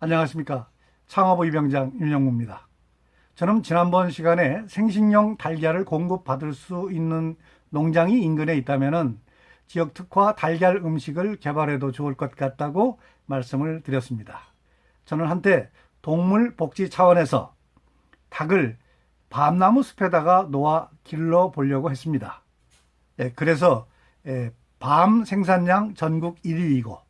안녕하십니까. 창업의 입영장 윤영무입니다. 저는 지난번 시간에 생식용 달걀을 공급받을 수 있는 농장이 인근에 있다면 지역 특화 달걀 음식을 개발해도 좋을 것 같다고 말씀을 드렸습니다. 저는 한때 동물 복지 차원에서 닭을 밤나무 숲에다가 놓아 길러 보려고 했습니다. 예, 그래서 예, 밤 생산량 전국 1위이고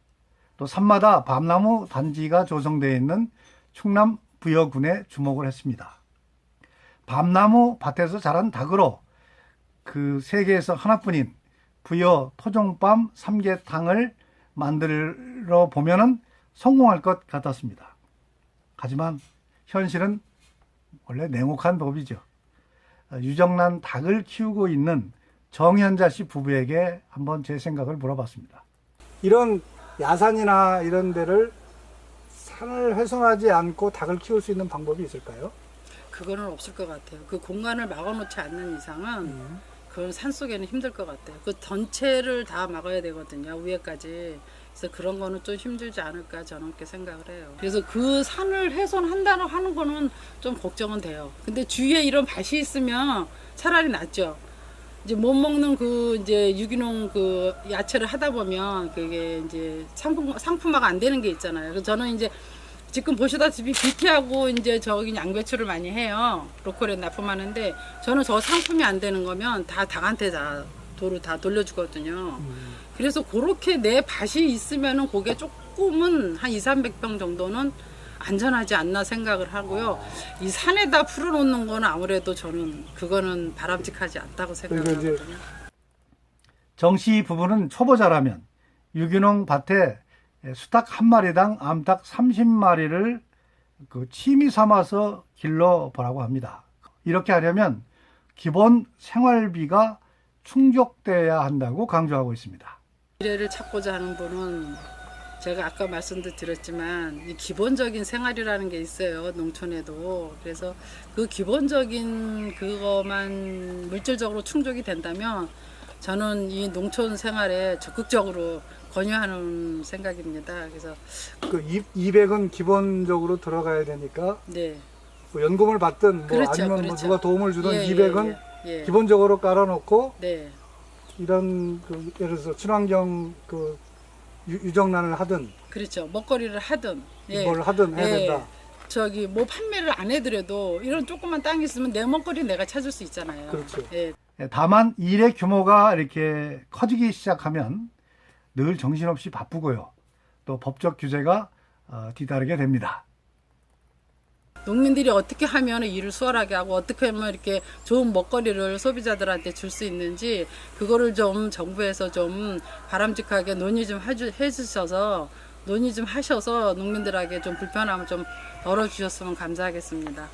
또 산마다 밤나무 단지가 조성되어 있는 충남 부여군에 주목을 했습니다. 밤나무 밭에서 자란 닭으로 그 세계에서 하나뿐인 부여 토종밤 삼계탕을 만들어 보면은 성공할 것 같았습니다. 하지만 현실은 원래 냉혹한 법이죠. 유정란 닭을 키우고 있는 정현자 씨 부부에게 한번 제 생각을 물어봤습니다. 이런 야산이나 이런 데를 산을 훼손하지 않고 닭을 키울 수 있는 방법이 있을까요? 그거는 없을 것 같아요. 그 공간을 막아놓지 않는 이상은 그건 산 속에는 힘들 것 같아요. 그 전체를 다 막아야 되거든요. 위에까지. 그래서 그런 거는 좀 힘들지 않을까 저는 그렇게 생각을 해요. 그래서 그 산을 훼손한다는 하는 거는 좀 걱정은 돼요. 근데 주위에 이런 밭이 있으면 차라리 낫죠. 이제 못 먹는 그 이제 유기농 그 야채를 하다 보면 그게 이제 상품 상품화가 안 되는 게 있잖아요. 그래서 저는 이제 지금 보시다시피 비티하고 이제 저기 양배추를 많이 해요. 로컬에 납품하는데 저는 저 상품이 안 되는 거면 다 닭한테 다 도로 다 돌려주거든요. 그래서 그렇게 내 밭이 있으면은 그게 조금은 한 2, 300평 정도는 안전하지 않나 생각을 하고요. 이 산에다 풀어놓는 거는 아무래도 저는 그거는 바람직하지 않다고 그러니까 이제 생각하거든요. 정씨 부부는 초보자라면 유기농 밭에 수탉 한 마리당 암탉 30마리를 그 취미 삼아서 길러 보라고 합니다. 이렇게 하려면 기본 생활비가 충족돼야 한다고 강조하고 있습니다. 미래를 찾고자 하는 분은 제가 아까 말씀도 드렸지만 이 기본적인 생활이라는 게 있어요 농촌에도 그래서 그 기본적인 그것만 물질적으로 충족이 된다면 저는 이 농촌 생활에 적극적으로 권유하는 생각입니다. 그래서 그 200은 기본적으로 들어가야 되니까 네 뭐 연금을 받든 뭐 그렇죠, 아니면 뭐 그렇죠. 누가 도움을 주든 예, 예, 200은 예, 예. 기본적으로 깔아놓고 네 이런 그 예를 들어서 친환경 그 유- 유정란을 하든 그렇죠 먹거리를 하든 예. 뭘 하든 해야 예. 된다. 저기 뭐 판매를 안 해드려도 이런 조그만 땅이 있으면 내 먹거리 내가 찾을 수 있잖아요. 그렇죠. 예. 예, 다만 일의 규모가 이렇게 커지기 시작하면 늘 정신없이 바쁘고요. 또 법적 규제가 어, 뒤따르게 됩니다. 농민들이 어떻게 하면 일을 수월하게 하고 어떻게 하면 이렇게 좋은 먹거리를 소비자들한테 줄 수 있는지 그거를 좀 정부에서 좀 바람직하게 논의 좀 해주, 해주셔서 논의 좀 하셔서 농민들에게 좀 불편함을 좀 덜어주셨으면 감사하겠습니다.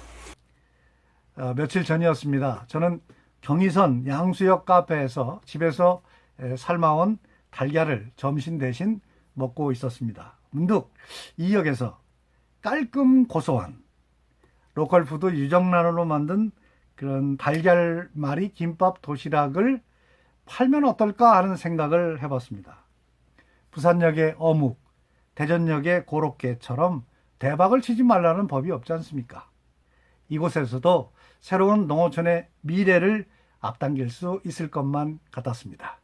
어, 며칠 전이었습니다. 저는 경의선 양수역 카페에서 집에서 에, 삶아온 달걀을 점심 대신 먹고 있었습니다. 문득 이 역에서 깔끔 고소한 로컬 푸드 유정란으로 만든 그런 달걀말이 김밥 도시락을 팔면 어떨까 하는 생각을 해봤습니다. 부산역의 어묵, 대전역의 고로케처럼 대박을 치지 말라는 법이 없지 않습니까? 이곳에서도 새로운 농어촌의 미래를 앞당길 수 있을 것만 같았습니다.